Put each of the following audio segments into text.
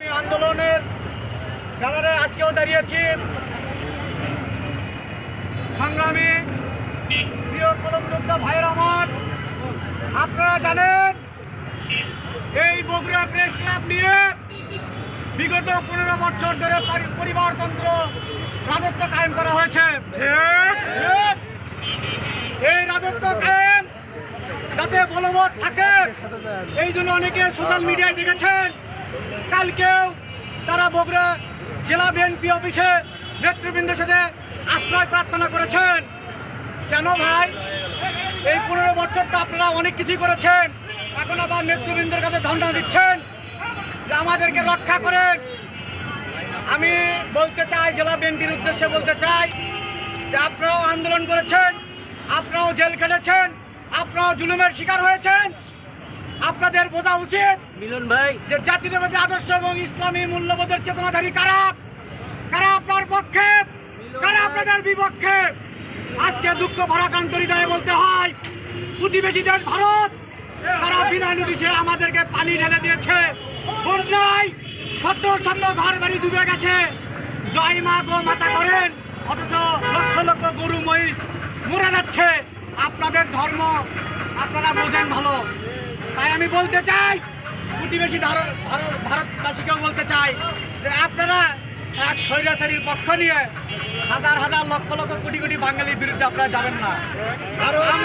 আন্দোলনের ব্যানারে আজকেও দাঁড়িয়েছি সংগ্রামী প্রিয় কলমযোদ্ধা ভাইয়ের আমার, আপনারা জানেন, এই বগুড়া প্রেস ক্লাব নিয়ে বিগত পনেরো বছর ধরে পরিবারতন্ত্র রাজত্ব কায়েম করা হয়েছে? এই রাজত্ব কায়েম যাতে বলবৎ থাকে, এই জন্য অনেকে সোশ্যাল মিডিয়ায় দেখেছেন কালকেও তারা বগুড়া জেলা বিএনপি অফিসে নেতৃবৃন্দের সাথে আশ্রয় প্রার্থনা করেছেন। কেন ভাই? এই পনেরো বছরটা আপনারা অনেক কিছুই করেছেন। এখন আবার নেতৃবৃন্দের কাছে ধন্যবাদ দিচ্ছেন। যে আমাদেরকে রক্ষা করেন। আমি বলতে চাই, জেলা বিএনপির উদ্দেশ্যে বলতে চাই যে আপনারাও আন্দোলন করেছেন, আপনারাও জেল খেটেছেন, আপনারাও জুলুমের শিকার হয়েছেন। আপনাদের বোঝা উচিত মিলন ভাই। যে জাতীয়তাবাদী আদর্শ এবং ইসলামী মূল্যবোধের চেতনাধারী কারা? কারা আপনার পক্ষে? কারা আপনাদের বিপক্ষে? আজকে দুঃখ ভারাক্রান্ত হৃদয়ে বলতে হয় প্রতিবেশী দেশ ভারত তারা বিনা নোটিশে আমাদেরকে পানি ঢেলে দিয়েছে। বন্যায় শত শত ঘর বাড়ি ডুবে গেছে। জয় মা গো মাতা করেন অথচ লক্ষ লক্ষ গরু মহিষ মরে যাচ্ছে। আপনাদের ধর্ম আপনারা বোঝেন ভালো। তাই আমি বলতে চাই প্রতিবেশী ভারত ভারত ভারতবাসীকেও বলতে চাই যে আপনারা এক স্বৈরাচারীর পক্ষ নিয়ে হাজার হাজার লক্ষ লক্ষ কোটি কোটি বাঙালির বিরুদ্ধে আপনারা যাবেন না। আমরা-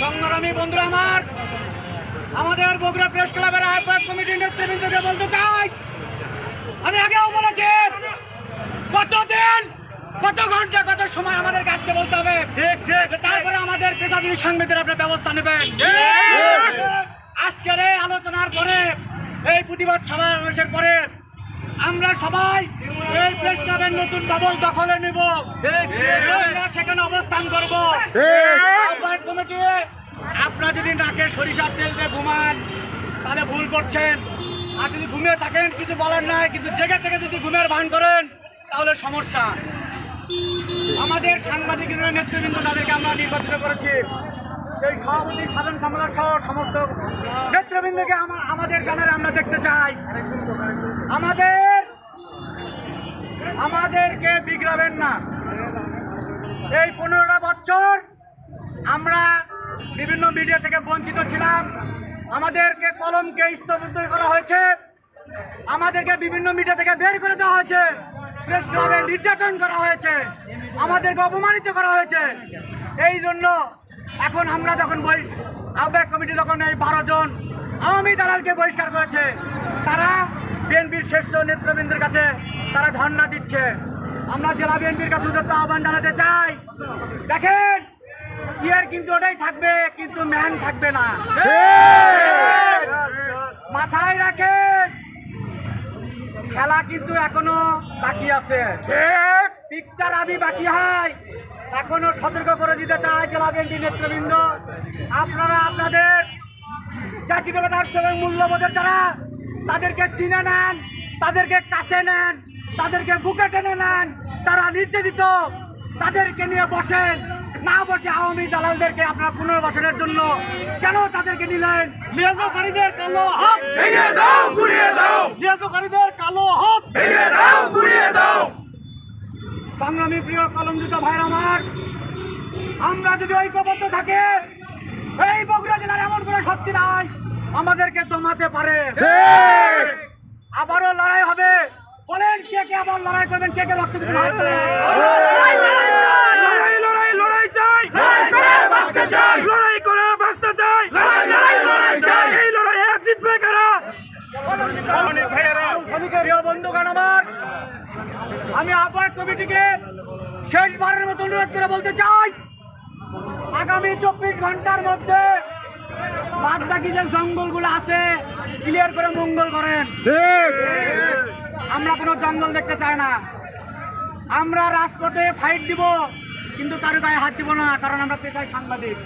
সংগ্রামী বন্ধুরা আমার আমাদের বগুড়া প্রেস ক্লাবের আহ্বায়ক কমিটির নেতৃবৃন্দকে বলতে চাই আমি আগেও বলেছি কতদিন কত ঘণ্টা কত সময় আমাদের কাছে বলতে হবে? ঠিক ঠিক। পেশাজীবী সাংবাদিকরা আপনার ব্যবস্থা নেবেন। আজকের এই আলোচনার পরে এই প্রতিবাদ সমাবেশের পরে আমরা সবাই এই প্রেস ক্লাবের নতুন ভবন দখলে নিব। সেখানে অবস্থান করব। আহ্বায়ক কমিটি আপনারা যদি নাকে সরিষার তেল দিয়ে ঘুমান তাহলে ভুল করছেন। আর যদি ঘুমিয়ে থাকেন কিছু বলার নাই কিন্তু জেগে থেকে যদি ঘুমের ভান করেন তাহলে সমস্যা। আমাদের সাংবাদিক নেতৃবৃন্দ তাদেরকে আমরা নির্বাচিত করেছি। এই সভাপতি সাধারণ সম্পাদক সহ সমস্ত নেতৃবৃন্দকে আমাদের গ্রামের আমরা দেখতে চাই। আমাদের আমাদেরকে বিগ্রাবেন না। এই পনেরোটা বছর আমরা বিভিন্ন মিডিয়া থেকে বঞ্চিত ছিলাম। আমাদেরকে কলমকে স্থগিত করা হয়েছে। আমাদেরকে বিভিন্ন মিডিয়া থেকে বের করে দেওয়া হয়েছে। প্রেস ক্লাবে নির্যাতন করা হয়েছে, আমাদেরকে অপমানিত করা হয়েছে। এই জন্য এখন আমরা যখন বহিষ আহ্বায়ক কমিটি যখন এই বারো জন আওয়ামী দালালকে বহিষ্কার করেছে। তারা বিএনপির শীর্ষ নেতৃবৃন্দের কাছে তারা ধর্ণা দিচ্ছে। আমরা জেলা বিএনপির কাছে উদ্যত আহ্বান জানাতে চাই। দেখেন চেয়ার কিন্তু ওটাই থাকবে, কিন্তু ম্যান থাকবে না। খেলা কিন্তু এখনও বাকি আছে। ঠিক। পিকচার আমি বাকি হয় এখনও সতর্ক করে দিতে চাই জেলা বিএনপি নেতৃবৃন্দ। আপনারা আপনাদের জাতিগতার সঙ্গে মূল্যবোধের যারা তাদেরকে চিনে নেন তাদেরকে কাছে নেন তাদেরকে বুকে টেনে নেন তারা নির্যাতিত তাদেরকে নিয়ে বসেন। না বসে আওয়ামী দালালদেরকে আপনারা পুনর্বাসনের জন্য কেন তাদেরকে নিলেন? লিয়াজকারীদের কালো হাত। ভেঙে দাও গুড়িয়ে দাও। লিয়াজকারীদের কালো হাত। ভেঙে দাও গুড়িয়ে দাও। সংগ্রামী প্রিয় কলমযুক্ত ভাইয়ের আমার আমরা যদি ঐক্যবদ্ধ থাকে এই বগুড়া জেলার এমন কোনো শক্তি নাই আমাদেরকে দমাতে পারে। আবারও লড়াই হবে। বলেন কে কে আবার লড়াই করবেন কে কে রক্ত দিবেন হাত তোলেন। লড়াই লড়াই লড়াই চাই লড়াই করে বাঁচতে চাই লড়াই করে বাঁচতে চাই লড়াই লড়াই লড়াই চাই এই লড়াইয়ে জিতবে কারা প্রিয় বন্ধুগণ আমার আমি আহ্বায়ক কমিটিকে শেষবারের মতো অনুরোধ করে বলতে চাই আগামী চব্বিশ ঘণ্টার মধ্যে বাদ বাকি যে জঙ্গলগুলো আছে ক্লিয়ার করে মঙ্গল করেন। আমরা কোনো জঙ্গল দেখতে চাই না। আমরা রাজপথে ফাইট দিব কিন্তু কারও গায়ে হাত দিব না কারণ আমরা পেশায় সাংবাদিক।